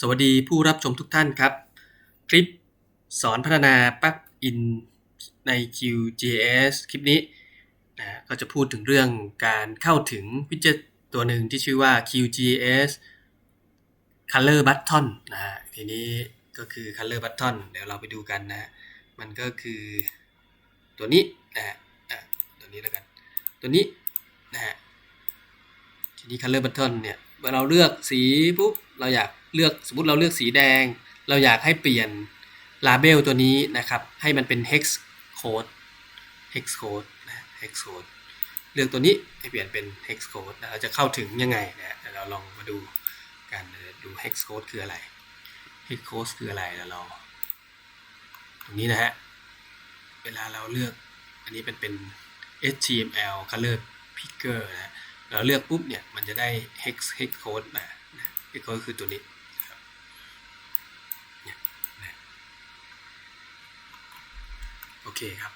สวัสดีผู้รับชมทุกท่านครับ คลิปสอนพัฒนาปลั๊กอินใน QGIS คลิปนี้นะก็จะพูดถึงเรื่องการเข้าถึงวิดเจตตัวหนึ่งที่ชื่อว่า QGIS Color Button นะฮะทีนี้ก็คือ Color Button เดี๋ยวเราไปดูกันนะฮะมันก็คือตัวนี้นะฮะตัวนี้แล้วกัน ตัวนี้นะฮะทีนี้ color button เนี่ยเมื่อเราเลือกสีปุ๊บเราอยาก เลือกสมมติเราเลือกสีแดง เราอยากให้เปลี่ยน label ตัวนี้นะครับ ให้มันเป็น hex code hex code นะ hex code เลือกตัวนี้ให้เปลี่ยนเป็น hex code แล้วเราจะเข้าถึงยังไงนะเดี๋ยวเราลองมาดูกันดู hex code คืออะไร hex code คืออะไรแล้วเราตรงนี้นะฮะ เวลาเราเลือกอันนี้เป็นเป็น HTML color picker นะ เราเลือกปุ๊บเนี่ย มันจะได้ hex hex code มานะ hex code คือตัวนี้นะครับเนี่ยนะ โอเคครับ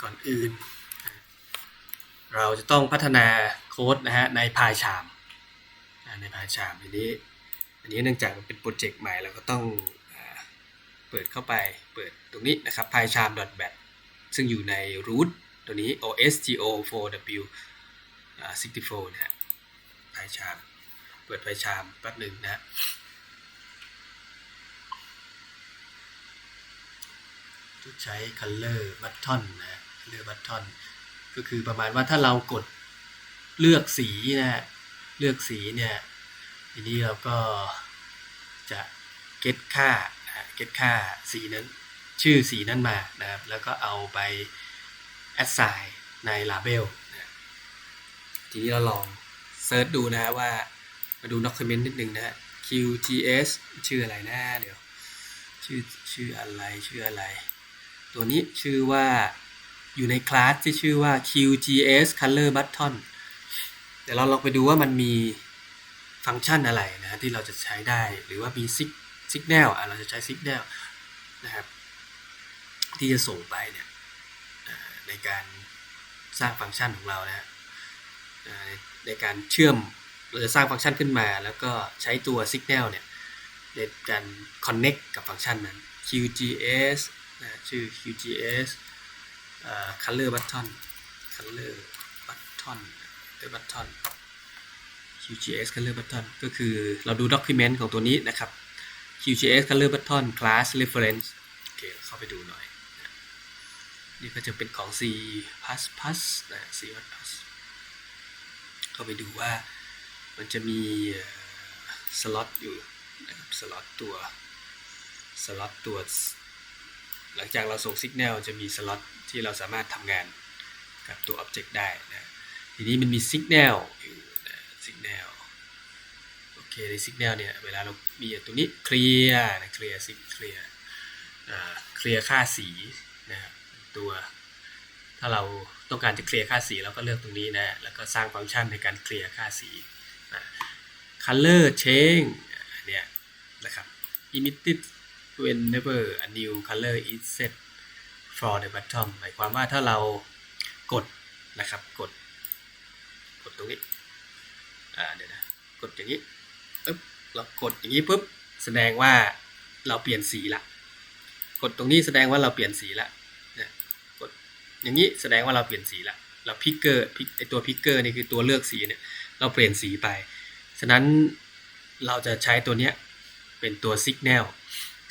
ก่อนอื่น เราจะต้องพัฒนาโค้ดนะฮะในพายชามในพายชามทีนี้อันนี้เนื่องจากมันเป็นโปรเจกต์ใหม่เราก็ต้องอเปิดเข้าไปเปิดตรงนี้นะครับ p y c h a r m b a t ซึ่งอยู่ใน root ตัวนี้ osgo4w64 นะฮะ p y c h a r m เปิด p y c h a r m แป๊บหนึ่งนะฮะจะ ใช้ color button นะ color button ก็คือประมาณว่าถ้าเรากดเลือกสีนะฮะเลือกสีเนี่ยทีนี้เราก็จะ get ค่า get ค่าสีนั้น ชื่อสีนั้นมานะครับ แล้วก็เอาไป assign ใน label นะทีนี้เราลองเซิร์ชดูนะว่ามาดู document นิดนึงนะฮะ QGS ชื่ออะไรนะเดี๋ยว ชื่อชื่ออะไรชื่ออะไร ตัวนี้ชื่อว่าอยู่ในคลาสที่ชื่อว่า QGS Color Button เดี๋ยวเราลองไปดูว่ามันมีฟังก์ชันอะไรนะที่เราจะใช้ได้ หรือว่ามีซิกซิกแนลอะเราจะใช้ซิกแนลนะครับ ที่จะส่งไปเนี่ยในการสร้างฟังก์ชันของเรานะในการเชื่อมเราจะสร้างฟังก์ชันขึ้นมา แล้วก็ใช้ตัว Signal เนี่ยในการ connect กับฟังก์ชันนั้น QGS นะชื่อ QGS color button color button color button QGS color button ก็คือเราดู document ของตัวนี้นะครับ QGS color button class reference โอเคเข้าไปดูหน่อยนะนี่ก็จะเป็นของ C++ นะ C++ เข้าไปดูว่ามันจะมีสล็อตอยู่นะครับสล็อตตัวสล็อตตัว หลังจากเราส่งสัญญาณจะมีสล็อตที่เราสามารถทำงานกับตัว Object ได้นะทีนี้มันมีสัญญาณอยู่สัญญาณโอเคในสัญญาณเนี่ยเวลาเรามีตัวนี้เคลียร์นะเคลียร์สิเคลียร์เคลียร์ค่าสีนะครับตัวถ้าเราต้องการจะเคลียร์ค่าสีเราก็เลือกตรงนี้นะแล้วก็สร้างฟังก์ชันในการเคลียร์ค่าสีนะ color change เนี่ยนะครับ emitted whenever a new color is set for the bottom หมายความว่าถ้าเรากดนะครับกด กดตรงนี้อ่าเดี๋ยวนะกดอย่างนี้ปึ๊บเรากดอย่างนี้ปุ๊บแสดงว่าเราเปลี่ยนสีละกดตรงนี้แสดงว่าเราเปลี่ยนสีละเนี่ยกดอย่างนี้แสดงว่าเราเปลี่ยนสีละเราพิกเกอร์ไอตัวพิกเกอร์นี่คือตัวเลือกสีเนี่ยเราเปลี่ยนสีไป ฉะนั้นเราจะใช้ตัวเนี้ยเป็นตัว Signal น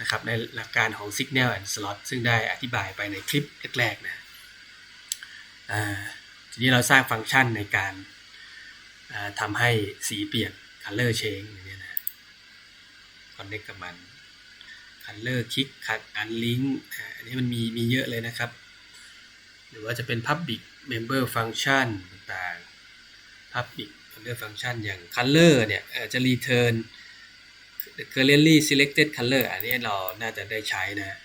ะครับในหลักการของ Signal and Slot ซึ่งได้อธิบายไปในคลิปแรกๆนะทีนี้เราสร้างฟังก์ชันในการทำให้สีเปลี่ยน color change อย่างนี้นะ connect กับมัน color kick cut unlink อันนี้มันมีมีเยอะเลยนะครับ หรือว่าจะเป็น public member function ต่างๆ public member function อย่าง color เนี่ยจะ return currently selected color อันนี้เราน่าจะได้ใช้นะ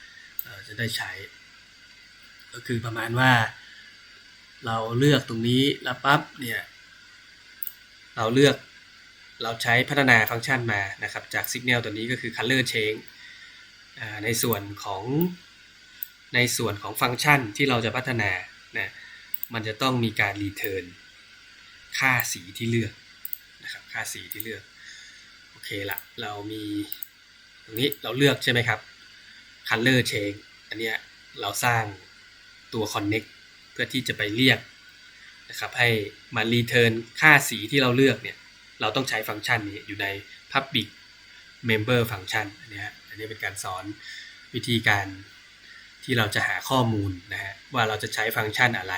จะได้ใช้ ก็คือประมาณว่า เราเลือกตรงนี้แล้วปั๊บเนี่ยเราเลือกเราใช้พัฒนาฟังก์ชันมานะครับ จาก signal ตัวนี้ก็คือ color change ในส่วนของในส่วนของฟังก์ชันที่เราจะพัฒนานะมันจะต้องมีการ return ค่าสีที่เลือกนะครับค่าสีที่เลือก เคละเรามีตรงนี้เราเลือกใช่ไหมครับ color change อันเนี้ยเราสร้างตัว connect เพื่อที่จะไปเรียกนะครับให้มา return ค่าสีที่เราเลือกเนี่ยเราต้องใช้ฟังก์ชันนี้อยู่ใน public member function อันนี้ฮะอันนี้เป็นการสอนวิธีการที่เราจะหาข้อมูลนะฮะว่าเราจะใช้ฟังก์ชันอะไร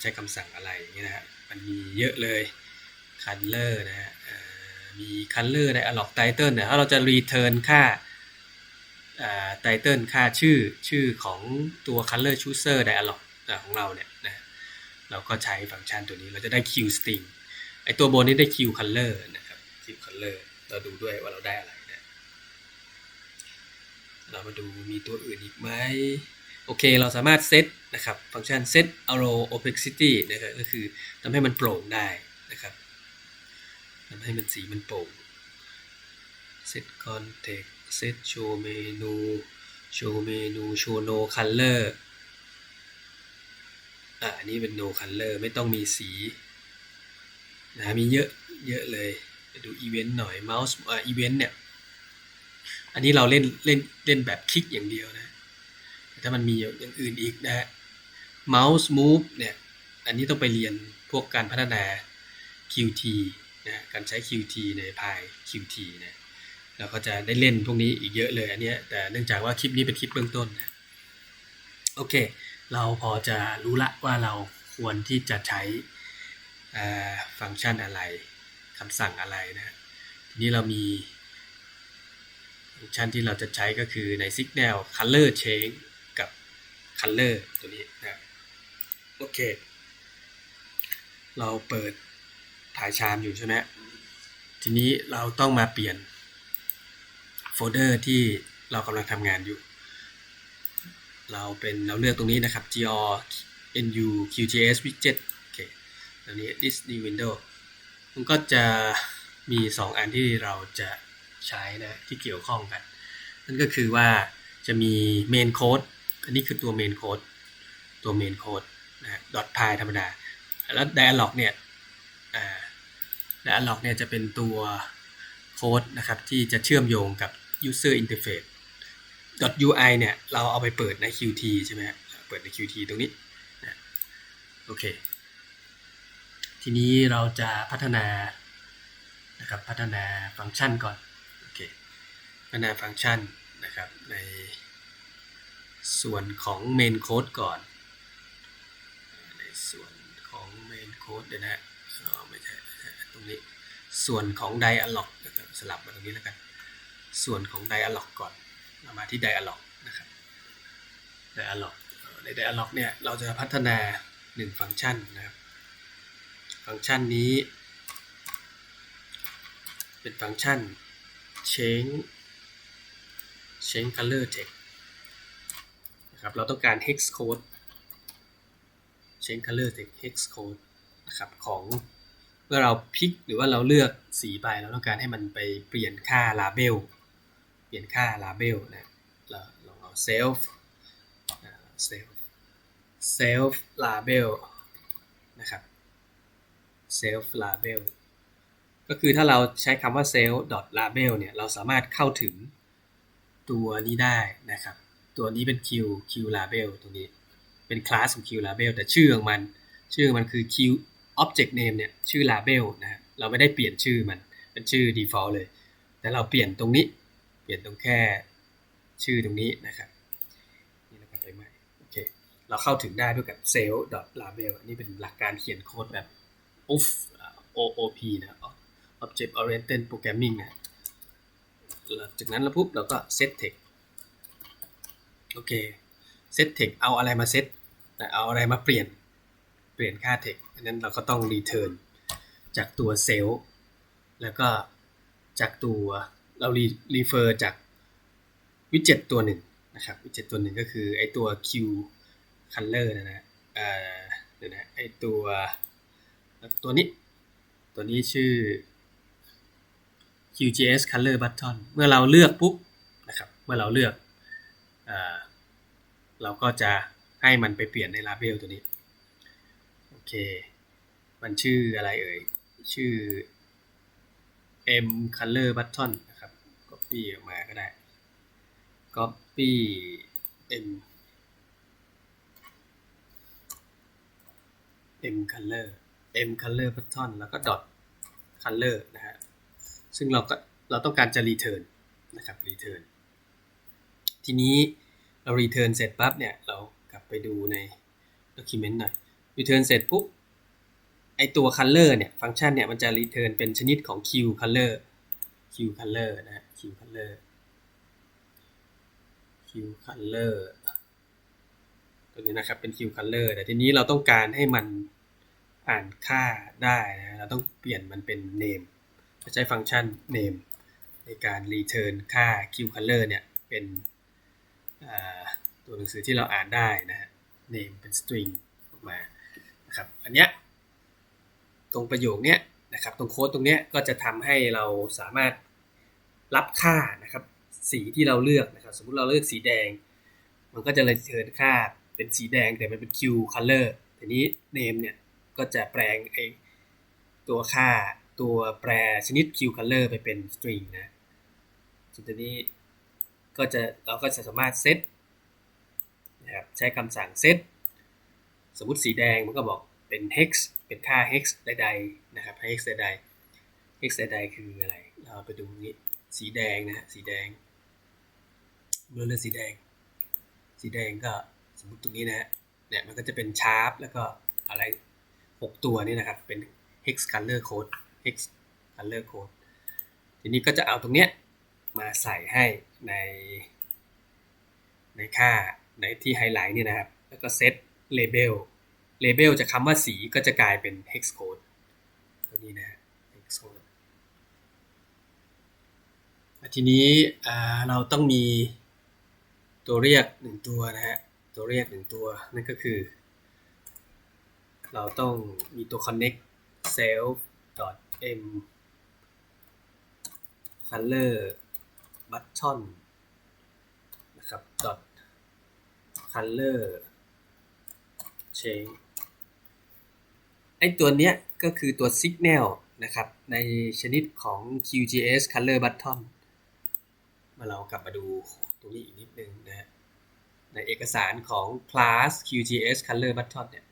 ใช้คำสั่งอะไรอย่างเงี้ยนะฮะมันมีเยอะเลย color นะฮะ มี color ใน alloc title เนี่ยถ้าเราจะ return ค่าไตเติลค่าชื่อชื่อของตัว color chooser dialog ของเราเนี่ยนะเราก็ใช้ฟังก์ชันตัวนี้เราจะได้ q string ไอตัวบนนี้ได้ q color นะครับ q color เราดูด้วยว่าเราได้อะไรนะเรามาดูมีตัวอื่นอีกไหมโอเค เราสามารถเซตนะครับ ฟังก์ชัน set arrow opacity นะครับก็คือทำให้มันโปร่งได้นะครับำให้มันสีมันโปร่ง set context set show menu show menu show no color อะอันนี้เป็น no color ไม่ต้องมีสีนะมีเยอะเยอะเลยไปดู event หน่อย mouse อ่า event เนี่ย อันนี้เราเล่นเล่นเล่นแบบคลิกอย่างเดียวนะ ถ้ามันมีอย่างอื่นอีกนะฮะ mouse move เนี่ย อันนี้ต้องไปเรียนพวกการพัฒนา Qt นะการใช้ Qt ในพาย Qt นะเราก็จะได้เล่นพวกนี้อีกเยอะเลยอันนี้แต่เนื่องจากว่าคลิปนี้เป็นคลิปเบื้องต้นนะโอเค เราพอจะรู้ละว่าเราควรที่จะใช้ฟังก์ชันอะไรคำสั่งอะไรนะทีนี้เรามีฟังก์ชันที่เราจะใช้ก็คือใน Signal Color Change กับ Color ตัวนี้นะโอเค เราเปิด ถ่ายชามอยู่ใช่ไหมทีนี้เราต้องมาเปลี่ยนโฟลเดอร์ที่เรากำลังทำงานอยู่ เราเป็นเราเลือกตรงนี้นะครับ gr nu qgs widget โอเคตรงนี้ this new window มันก็จะมี 2 อันที่เราจะใช้นะที่เกี่ยวข้องกัน นั่นก็คือว่าจะมี main code อันนี้คือตัว main code ตัว main code นะ dot py ธรรมดา แล้ว dialog เนี่ยอ่า dialog เนี่ยจะเป็นตัวโค้ดนะครับที่จะเชื่อมโยงกับ user interface .ui เนี่ยเราเอาไปเปิดใน qt ใช่ไหมเปิดใน qt ตรงนี้นะโอเค ทีนี้เราจะพัฒนานะครับพัฒนาฟังก์ชันก่อนโอเคพัฒนาฟังก์ชันนะครับในส่วนของ main code ก่อน ในส่วนของ main code เดี๋ยวนะไม่ใช่ ตรงนี้ส่วนของ dialog นะครับสลับมาตรงนี้แล้วกัน ส่วนของ dialog ก่อนเรามาที่ dialog นะครับ dialog ใน dialog เนี่ยเราจะพัฒนา 1 ฟังก์ชันนะครับฟังก์ชันนี้ เป็นฟังก์ชัน change change color text นะครับเราต้องการ hex code change color text hex code นะครับของ เมื่อเราพลิกหรือว่าเราเลือกสีไปเราต้องการให้มันไปเปลี่ยนค่า label เปลี่ยนค่า label นะเราลองเอา self self self label นะครับ self label ก็คือถ้าเราใช้คำว่า self label เนี่ย เราสามารถเข้าถึงตัวนี้ได้นะครับ ตัวนี้เป็น q q label ตัวนี้ เป็นคลาสของ q label แต่ชื่อของมัน ชื่อมันคือ q object name เนี่ยชื่อ label นะฮะเราไม่ได้เปลี่ยนชื่อมันเป็นชื่อ default เลย แต่เราเปลี่ยนตรงนี้ เปลี่ยนตรงแค่ชื่อตรงนี้นะครับนี่เราก็ไปใหม่โอเคเราเข้าถึงได้ด้วยกับ sales label อันนี้เป็นหลักการเขียนโค้ดแบบ OOP OOP นะ Object Oriented Programming นะจากนั้นเราปุ๊บเราก็ set text โอเค set text เอาอะไรมา set เอาอะไรมาเปลี่ยน เปลี่ยนค่า text อันนั้นเราก็ต้อง return จากตัว cell แล้วก็จากตัวเรา refer จากวิดเจ็ตตัวหนึ่งนะครับวิดเจ็ตตัวหนึ่งก็คือไอตัว Q color นะนะเอ่อเดี๋ยวนะไอตัวตัวนี้ ตัวนี้ชื่อ QGS color button เมื่อเราเลือกปุ๊บนะครับเมื่อเราเลือกเอเราก็จะให้มันไปเปลี่ยนใน label ตัวนี้ เค มันชื่ออะไรเอ่ย ชื่อ m color button นะครับ copy ออกมาก็ได้ copy m m color m color button แล้วก็ dot color นะฮะ ซึ่งเราก็เราต้องการจะ return นะครับ return ทีนี้เรา return เสร็จปั๊บเนี่ย เรากลับไปดูใน document หน่อย return เสร็จปุ๊บไอตัว color เนี่ยฟังก์ชันเนี่ยมันจะ return เป็นชนิดของ q color q color นะฮะ q color q color ตัวนี้นะครับเป็น q color แต่ทีนี้เราต้องการให้มันอ่านค่าได้นะเราต้องเปลี่ยนมันเป็น name จะใช้ฟังก์ชัน name ในการ return ค่า q color เนี่ยเป็นตัวหนังสือที่เราอ่านได้นะฮะ name เป็น string ออกมา นะครับ อันเนี้ยตรงประโยคเนี้ยนะครับตรงโค้ดตรงเนี้ยก็จะทำให้เราสามารถรับค่านะครับสีที่เราเลือกนะครับ สมมุติเราเลือกสีแดง มันก็จะ return ค่าเป็นสีแดงแต่มันเป็น q color ทีนี้ name เนี่ยก็จะแปลงไอตัวค่าตัวแปรชนิด q color ไปเป็น string นะส่วนตัวนี้ก็จะเราก็จะสามารถเซตนะครับใช้คำสั่งเซต สมมติสีแดงมันก็บอกเป็น hex เป็นค่า hex ใดๆนะครับ hex ใดๆ hex ใดๆคืออะไร เราไปดูนี้สีแดงนะฮะสีแดงเมื่อเลือสีแดง สีแดงก็สมมติตรงนี้นะฮะเนี่ยมันก็จะเป็นชาร์ปแล้วก็อะไร 6 ตัวนี่นะครับ เป็น hex color code hex color code ทีนี้ก็จะเอาตรงเนี้ยมาใส่ให้ใน ในค่าในที่ไฮไลท์นี่นะครับ แล้วก็เซต label label จากคำว่าสีก็จะกลายเป็น hex code ตัวนี้นะ hex code ทีนี้เราต้องมีตัวเรียกหนึ่งตัวนะฮะ ตัวเรียกหนึ่งตัว นั่นก็คือ เราต้องมีตัว connect self m color button นะครับ dot color change ไอตัวเนี้ยก็คือตัว signal นะครับ ในชนิดของ QGIS color button มาเรากลับมาดูตรงนี้อีกนิดนึงนะฮะในเอกสารของ class QGIS color button เนี่ย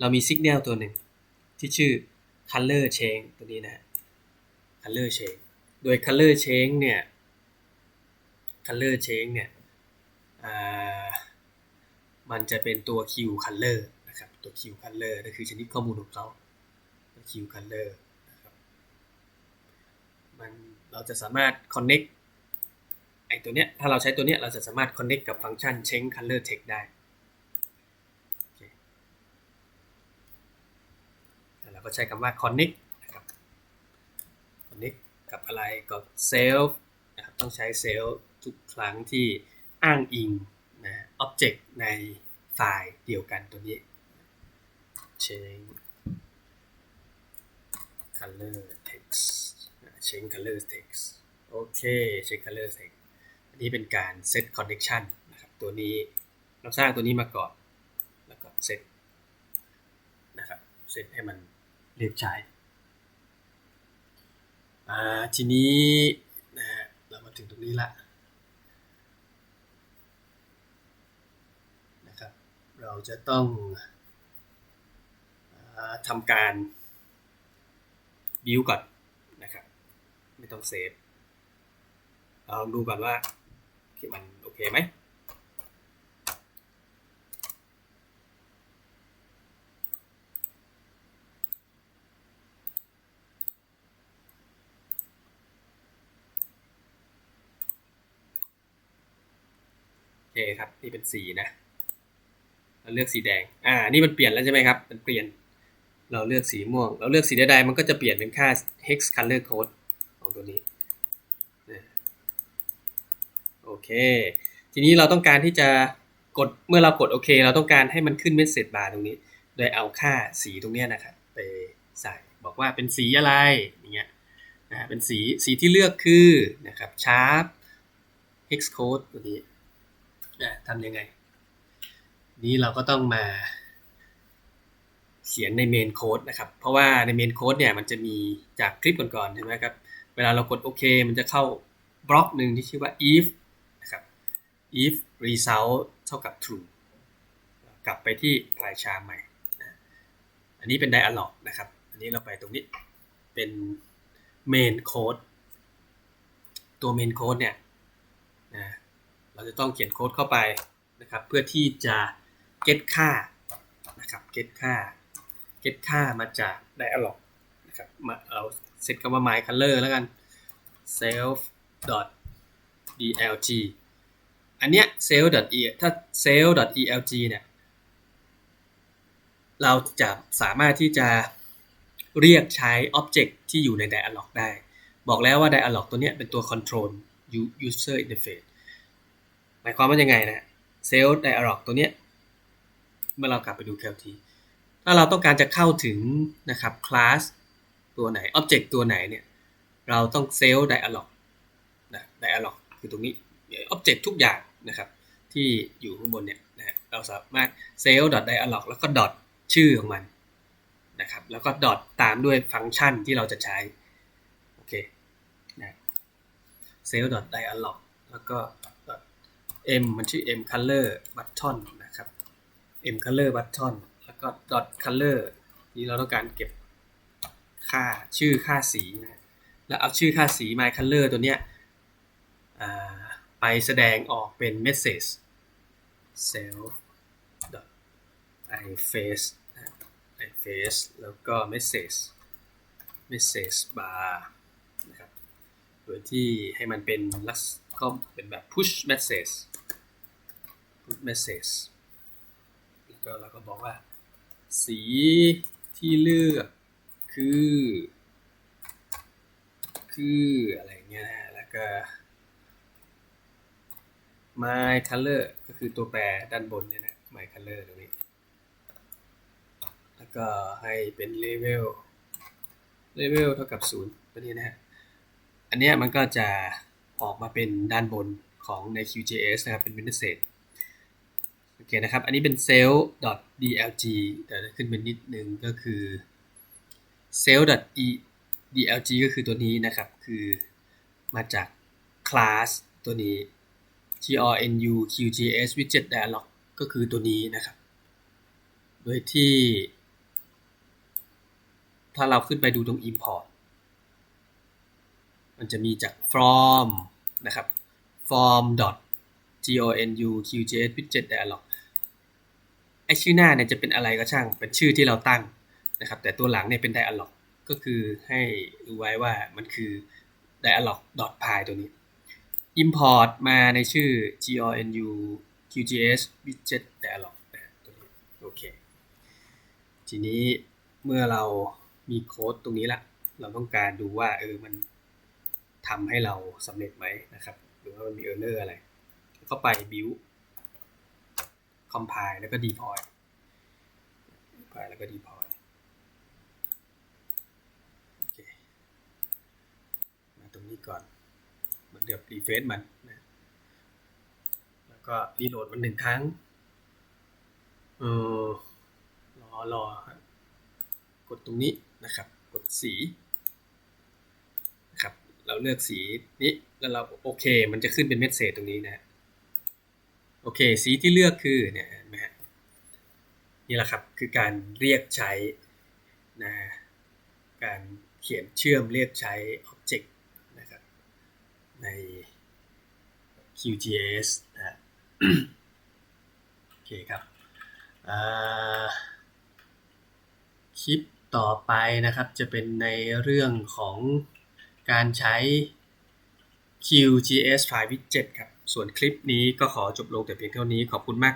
เรามี signal ตัวหนึ่งที่ชื่อ color change ตัวนี้นะ color change โดย color change เนี่ย color change เนี่ยมันจะเป็นตัว Q color นะครับ ตัว Q color นั่นคือชนิดข้อมูลของเขาตัว Q color นะครับมันเราจะสามารถ connect ไอตัวเนี้ยถ้าเราใช้ตัวเนี้ยเราจะสามารถ connect กับฟังก์ชัน change color text ได้เราก็ใช้คำว่า connect นะครับ connect กับอะไรกับ self นะครับต้องใช้ self ทุกครั้งที่อ้างอิงนะ object ในไฟล์เดียวกันตัวนี้ change color text change color text โอเค change color text อันนี้เป็นการ set connection นะครับ ตัวนี้เราสร้างตัวนี้มาก่อน แล้วก็ set นะครับ set ให้มันเรียบใช้ทีนี้นะฮะเรามาถึงตรงนี้ละนะครับ เราจะต้อง ทำการบิวก่อนนะครับ ไม่ต้องเซฟเราดูก่อนว่ามันโอเคไหมโอเคครับ นี่เป็นสีนะเราเลือกสีแดง อ่า นี่มันเปลี่ยนแล้วใช่ไหมครับ มันเปลี่ยน เราเลือกสีม่วง เราเลือกสีใดๆมันก็จะเปลี่ยนเป็นค่า hex color code ของตัวนี้โอเค ทีนี้เราต้องการที่จะกดเมื่อเรากดโอเค เราต้องการให้มันขึ้นเมสเซจบาร์ตรงนี้ โดยเอาค่าสีตรงนี้นะครับไปใส่บอกว่าเป็นสีอะไรอย่างเงี้ยนะเป็นสีสีที่เลือกคือนะครับ sharp hex code ตัวนี้ทำยังไง นี้เราก็ต้องมา เขียนในเมนโค้ดนะครับ เพราะว่าในเมนโค้ดเนี่ยมันจะมีจากคลิปก่อนๆใช่ไหมครับ เวลาเรากดโอเค มันจะเข้าบล็อกหนึ่งที่ชื่อว่า if นะครับ if result เท่ากับ true กลับไปที่ปลายชาใหม่ อันนี้เป็น dialog นะครับ อันนี้เราไปตรงนี้เป็น main code ตัว main code เนี่ยนะเราจะต้องเขียนโค้ดเข้าไปนะครับ เพื่อที่จะ get ค่านะครับ get ค่า get ค่ามาจาก dialog นะครับมาเอาเซตคำว่า my color แล้วกัน self dlg อันเนี้ย self e ถ้า self elg เนี่ยเราจะสามารถที่จะเรียกใช้ object ที่อยู่ใน dialog ได้ บอกแล้วว่า dialog ตัวเนี้ยเป็นตัว control user interface หมายความว่ายังไงนะ self dialog ตัวเนี้ยเมื่อเรากลับไปดู KLT ถ้าเราต้องการจะเข้าถึงนะครับ class ตัวไหน object ตัวไหนเนี่ยเราต้อง self dialog นะ dialog คือตรงนี้ object ทุกอย่างนะครับที่อยู่ข้างบนเนี่ยนะเราสามารถ self dialog แล้วก็ dot ชื่อของมันนะครับแล้วก็ dot ตามด้วยฟังก์ชันที่เราจะใช้โอเคนะ self dialog แล้วก็ m มันชื่อ m color button นะครับ m color button ก็ dot color นี่เราต้องการเก็บค่าชื่อค่าสีนะแล้วเอาชื่อค่าสี my color ตัวเนี้ยไปแสดงออกเป็น message self dot i face i face แล้วก็ message message bar นะครับโดยที่ให้มันเป็นลักษก็เป็นแบบ push message push message แล้วก็เราก็บอกว่า สีที่เลือกคือ คืออะไรเงี้ยแล้วก็ my color ก็คือตัวแปรด้านบนเนี่ยนะ my color ตรงนี้ แล้วก็ให้เป็น level level เท่ากับ 0ตัวนี้นะฮะ อันเนี้ยมันก็จะออกมาเป็นด้านบนของใน QGIS นะครับ เป็น message โอเคนะครับ อันนี้เป็น cell dlg แต่ขึ้นเป็นนิดนึงก็คือ cell dlg ก็คือตัวนี้นะครับ คือมาจาก class ตัวนี้ grnu qgs widget dialog ก็คือตัวนี้นะครับ โดยที่ ถ้าเราขึ้นไปดูตรง import มันจะมีจาก from นะครับ from dot gonu qgs widget dialog ชื่อหน้าเนี่ยจะเป็นอะไรก็ช่าง เป็นชื่อที่เราตั้งนะครับ แต่ตัวหลังเนี่ยเป็น dialog ก็คือให้รู้ไว้ว่ามันคือ dialog.py ตัวนี้ import มาในชื่อ gnu qgs widget dialog ตัวนี้โอเค ทีนี้เมื่อเรามีโค้ดตรงนี้ละ เราต้องการดูว่าเออมันทำให้เราสำเร็จไหมนะครับ หรือว่ามันมี error อะไร ก็ไป build compile แล้วก็ deploy compile แล้วก็ deploy โอเคมาตรงนี้ก่อนเหมือนเดี๋ยว refresh มันนะแล้วก็ reload มันหนึ่งครั้งเออรอรอกดตรงนี้นะครับ กดสีนะครับ เราเลือกสีนี้แล้วเราโอเค มันจะขึ้นเป็นเมสเซจตรงนี้นะ โอเค สีที่เลือกคือเนี่ยนไหมฮะนี่แหละครับคือการเรียกใช้นะการเขียนเชื่อมเรียกใช้ Object นะครับใน QGIS นะโอเคครับคลิปต่อไปนะครับจะเป็นในเรื่องของการใช้ QGIS File Widget ครับ ส่วนคลิปนี้ก็ขอจบลงแต่เพียงเท่านี้ขอบคุณมาก